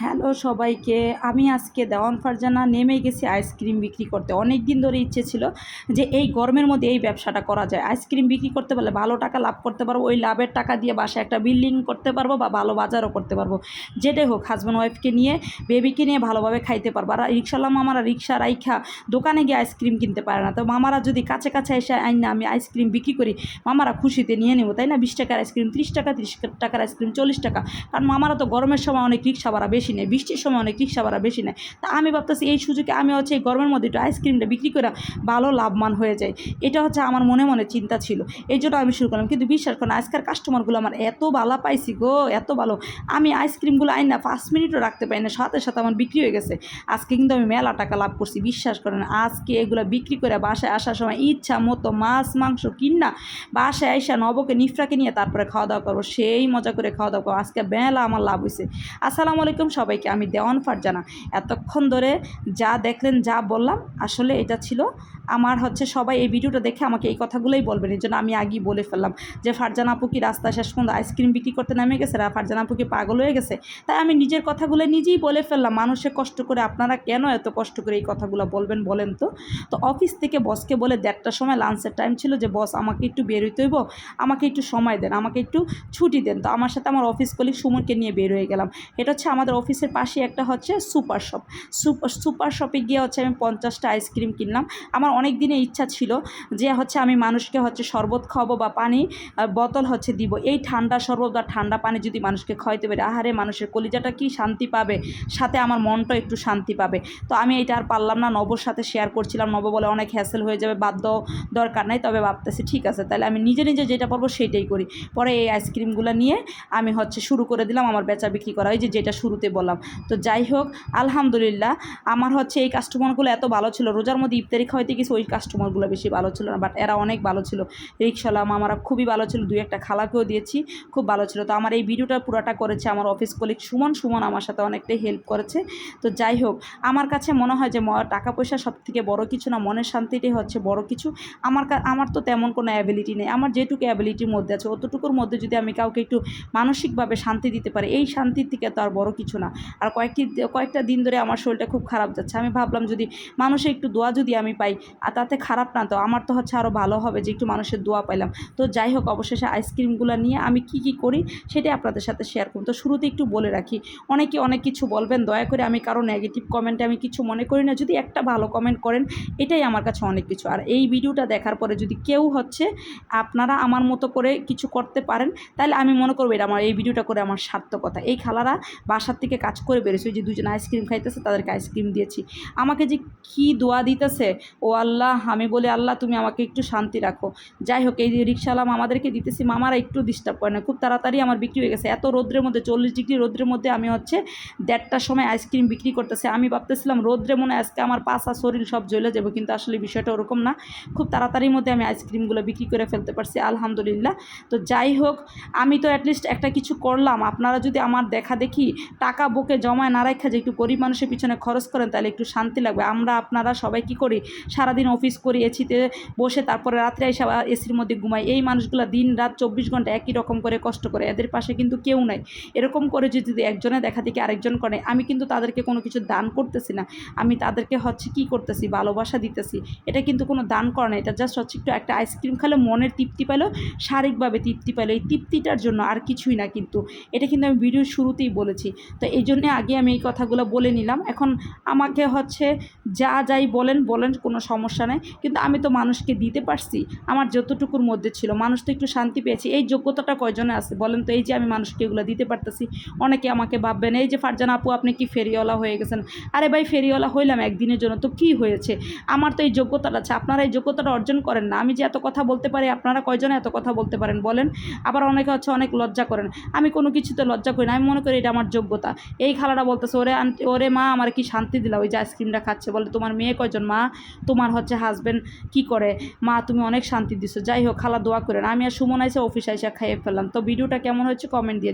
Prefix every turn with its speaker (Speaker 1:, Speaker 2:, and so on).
Speaker 1: Hello সবাইকে, আমি আজকে দেওয়ান ফারজানা নেমে গেছি আইসক্রিম বিক্রি করতে। অনেক দিন ধরে ইচ্ছে ছিল যে এই গরমের মধ্যে এই ব্যবসাটা করা যায়। আইসক্রিম বিক্রি করতে পারলে ভালো টাকা লাভ করতে পারব, ওই লাভের টাকা দিয়ে বাসায় একটা বিল্ডিং করতে পারব বা ভালো বাজারও করতে পারব। যেটাই হোক হাজব্যান্ড ওয়াইফকে নিয়ে বেবিকে নিয়ে ভালোভাবে খাইতে পারব। আর রিক্সাওয়ালা মামারা রিক্সা রাইখা দোকানে গিয়ে আইসক্রিম কিনতে পারে না। তো মামারা যদি কাছে কাছে এসে আইন না, আমি আইসক্রিম বিক্রি করি, মামারা খুশিতে নিয়ে নেব, তাই না? বিশ টাকার আইসক্রিম, ত্রিশ টাকা, তিরিশ টাকার আইসক্রিম, চল্লিশ টাকা। কারণ মামারা তো গরমের সময় অনেক রিক্সা ভাড়া বেশি নেয়, বৃষ্টির সময় অনেক রিক্সা ভাড়া বেশি নেয়। তা আমি ভাবতেছি এই সুযোগে আমি হচ্ছে এই গরমের মধ্যে একটু আইসক্রিমটা বিক্রি করে ভালো লাভবান হয়ে যায় এটা হচ্ছে আমার মনে মনে চিন্তা ছিল। এই জন্য আমি শুরু করলাম। কিন্তু বিশ্বাস করেন আজকের কাস্টমারগুলো আমার এত ভালো পাইছি গো, এত ভালো। আমি আইসক্রিমগুলো আইন না, পাঁচ মিনিটও রাখতে পারি না। সাথে সাথে আমার বিক্রি হয়ে গেছে। আজকে কিন্তু আমি মেলা টাকা লাভ করছি, বিশ্বাস করেন আজকে এগুলো বিক্রি করে বাসায় আসার সময় ইচ্ছা মতো মাছ, মাংস কিনা, বাসায় আইসা নবকে, নিফরাকে নিয়ে তারপরে খাওয়া দাওয়া করব। সেই মজা করে খাওয়া দাওয়া করব। আজকে মেলা আমার লাভ হয়েছে আসসালামু আলাইকুম সবাইকে আমি দেওয়ান ফারজানা। এতক্ষণ ধরে যা দেখলেন, যা বললাম, আসলে এটা ছিল আমার হচ্ছে সবাই এই ভিডিওটা দেখে আমাকে এই কথাগুলোই বলবেন। এই জন্য আমি আগেই বলে ফেললাম যে ফারজান আপু কি রাস্তায় শেষ পর্যন্ত আইসক্রিম বিক্রি করতে নেমে গেছে আর ফারজান আপু কি পাগল হয়ে গেছে। তাই আমি নিজের কথাগুলো নিজেই বলে ফেললাম। মানুষে কষ্ট করে আপনারা কেন এত কষ্ট করে এই কথাগুলো বলবেন বলেন তো? তো অফিস থেকে বসকে বলে দেড়টার সময় লাঞ্চের টাইম ছিল যে, বস, আমাকে একটু বেরোইতে হইব, আমাকে একটু সময় দেন, আমাকে একটু ছুটি দেন। তো আমার সাথে আমার অফিস কলিগ সুমনকে নিয়ে বের হয়ে গেলাম। এটা হচ্ছে আমাদের অফিসের পাশে একটা হচ্ছে সুপার শপ। সুপার সুপার শপে গিয়ে হচ্ছে আমি পঞ্চাশটা আইসক্রিম কিনলাম। আমার অনেক দিনের ইচ্ছা ছিল যে হচ্ছে আমি মানুষকে হচ্ছে শরবত খাওয়াবো বা পানি বোতল হচ্ছে দিব। এই ঠান্ডা শরবত বা ঠান্ডা পানি যদি মানুষকে খাওয়াইতে পারি, আহারে মানুষের কলিজাটা কি শান্তি পাবে? সাথে আমার মনটা একটু শান্তি পাবে। তো আমি এটা আর পারলাম না, নবর সাথে শেয়ার করছিলাম। নব বলে অনেক হ্যাসেল হয়ে যাবে, বাধ্য দরকার নাই। তবে ভাবতেছি, ঠিক আছে, তাহলে আমি নিজে নিজে যেটা পারব সেটাই করি। পরে এই আইসক্রিমগুলো নিয়ে আমি হচ্ছে শুরু করে দিলাম, আমার বেচা বিক্রি করা। ওই যে যেটা শুরুতে বললাম। তো যাই হোক, আলহামদুলিল্লাহ, আমার হচ্ছে এই কাস্টমারগুলো এত ভালো ছিল। রোজার মধ্যে ইফতারি খাওয়াইতে গেছি, ওই কাস্টমারগুলো বেশি ভালো ছিল না বাট এরা অনেক ভালো ছিল। রিক্সাওয়ালা মামারা খুবই ভালো ছিল, দুই একটা খালাকেও দিয়েছি, খুব ভালো ছিল। তো আমার এই ভিডিওটা পুরাটা করেছে আমার অফিস কলিগ সুমন। সুমন আমার সাথে অনেকটাই হেল্প করেছে। তো যাই হোক, আমার কাছে মনে হয় যে টাকা পয়সা সব থেকে বড় কিছু না, মনের শান্তিটাই হচ্ছে বড় কিছু। আমার আমার তো তেমন কোনো অ্যাবিলিটি নেই। আমার যেটুকু অ্যাবিলিটির মধ্যে আছে, অতটুকুর মধ্যে যদি আমি কাউকে একটু মানসিকভাবে শান্তি দিতে পারি, এই শান্তির থেকে তো আর বড় কিছু না। আর কয়েকটি কয়েকটা দিন ধরে আমার শরীরটা খুব খারাপ যাচ্ছে। আমি ভাবলাম যদি মানুষের একটু দোয়া যদি আমি পাই, আর তাতে খারাপ না, তো আমার তো হচ্ছে আরও ভালো হবে যে একটু মানুষের দোয়া পাইলাম। তো যাই হোক, অবশেষে আইসক্রিমগুলো নিয়ে আমি কি কি করি সেটাই আপনাদের সাথে শেয়ার করুন তো শুরুতে একটু বলে রাখি, অনেকে অনেক কিছু বলবেন, দয়া করে আমি কারও নেগেটিভ কমেন্টে আমি কিছু মনে করি না। যদি একটা ভালো কমেন্ট করেন, এটাই আমার কাছে অনেক কিছু। আর এই ভিডিওটা দেখার পরে যদি কেউ হচ্ছে আপনারা আমার মতো করে কিছু করতে পারেন, তাহলে আমি মনে করব এটা আমার, এই ভিডিওটা করে আমার সার্থকতা। এই খালারা বাসার থেকে কাজ করে বেরোছে যে দুজন আইসক্রিম খাইতেছে, তাদেরকে আইসক্রিম দিয়েছি। আমাকে যে কি দোয়া দিতেছে, ও আল্লাহ, আমি বলে, আল্লাহ, তুমি আমাকে একটু শান্তি রাখো। যাই হোক, এই যে রিক্সাওয়ালা আমাদেরকে দিতেছি, মামারা একটু ডিস্টার্ব করে না। খুব তাড়াতাড়ি আমার বিক্রি হয়ে গেছে। এত রোদ্রের মধ্যে, চল্লিশ ডিগ্রি রোদ্রের মধ্যে আমি হচ্ছে দেড়টার সময় আইসক্রিম বিক্রি করতেছে। আমি ভাবতেছিলাম, রোদ্রে মনে আজকে আমার পাশা শরীর সব জ্বলে যাবে, কিন্তু আসলে বিষয়টা ওরকম না। খুব তাড়াতাড়ির মধ্যে আমি আইসক্রিমগুলো বিক্রি করে ফেলতে পারছি, আলহামদুলিল্লাহ। তো যাই হোক, আমি তো অ্যাটলিস্ট একটা কিছু করলাম। আপনারা যদি আমার দেখা দেখি, টাকা বুকে জমায় না রাখা যে একটু গরিব মানুষের পিছনে খরচ করেন, তাহলে একটু শান্তি লাগবে। আমরা আপনারা সবাই কি করি? সারাদিন অফিস করি এসিতে বসে তারপরে রাত্রে এসে এসির মধ্যে ঘুমাই। এই মানুষগুলো দিন রাত চব্বিশ ঘণ্টা একই রকম করে কষ্ট করে। এদের পাশে কিন্তু কেউ নাই। এরকম করে যদি একজনে দেখা দেখি আরেকজন করে, আমি কিন্তু তাদেরকে কোনো কিছু দান করতেছি না। আমি তাদেরকে হচ্ছে কি করতেছি? ভালোবাসা দিতেছি। এটা কিন্তু কোনো দান করে না এটা জাস্ট হচ্ছে একটু একটা আইসক্রিম খেলে মনের তৃপ্তি পেল শারীরিকভাবে তৃপ্তি পেল এই তৃপ্তিটার জন্য আর কিছুই না কিন্তু। এটা কিন্তু আমি ভিডিওর শুরুতেই বলেছি। তো এই জন্যে আগে আমি এই কথাগুলো বলে নিলাম। এখন আমাকে হচ্ছে যা যাই বলেন বলেন, কোনো সমস্যা নেই। কিন্তু আমি তো মানুষকে দিতে পারছি। আমার যতটুকুর মধ্যে ছিল। মানুষ তো একটু শান্তি পেয়েছি। এই যোগ্যতাটা কয়জনে আছে বলেন তো? এই যে আমি মানুষকে এগুলো দিতে পারতেছি। অনেকে আমাকে ভাববেন, এই যে ফারজান আপু, আপনি কি ফেরিওয়ালা হয়ে গেছেন? আরে ভাই, ফেরিওয়ালা হইলাম একদিনের জন্য। তো কি হয়েছে? আমার তো এই যোগ্যতাটা আছে। আপনারা এই যোগ্যতাটা অর্জন করেন না। আমি যে এত কথা বলতে পারি, আপনারা কয়জনে এত কথা বলতে পারেন বলেন? আবার অনেকে হচ্ছে অনেক লজ্জা করেন। আমি কোনো কিছুতে লজ্জা করি না। আমি মনে করি এটা আমার যোগ্যতা। এই খালাটা বলতেছে, ওরে ওরে মা, আমার কি শান্তি দিলা? ওই যে আইসক্রিমটা খাচ্ছে। বলে, তোমার মেয়ে কয়জন মা? তোমার হচ্ছে হাজব্যান্ড কি করে? মা, তুমি অনেক শান্তি দিছো। যাই হোক, খালা দোয়া করেন। আমি আর সুমন আইসে অফিস আইসা খাইয়ে ফেললাম। তো ভিডিওটা কেমন হচ্ছে কমেন্ট দিয়ে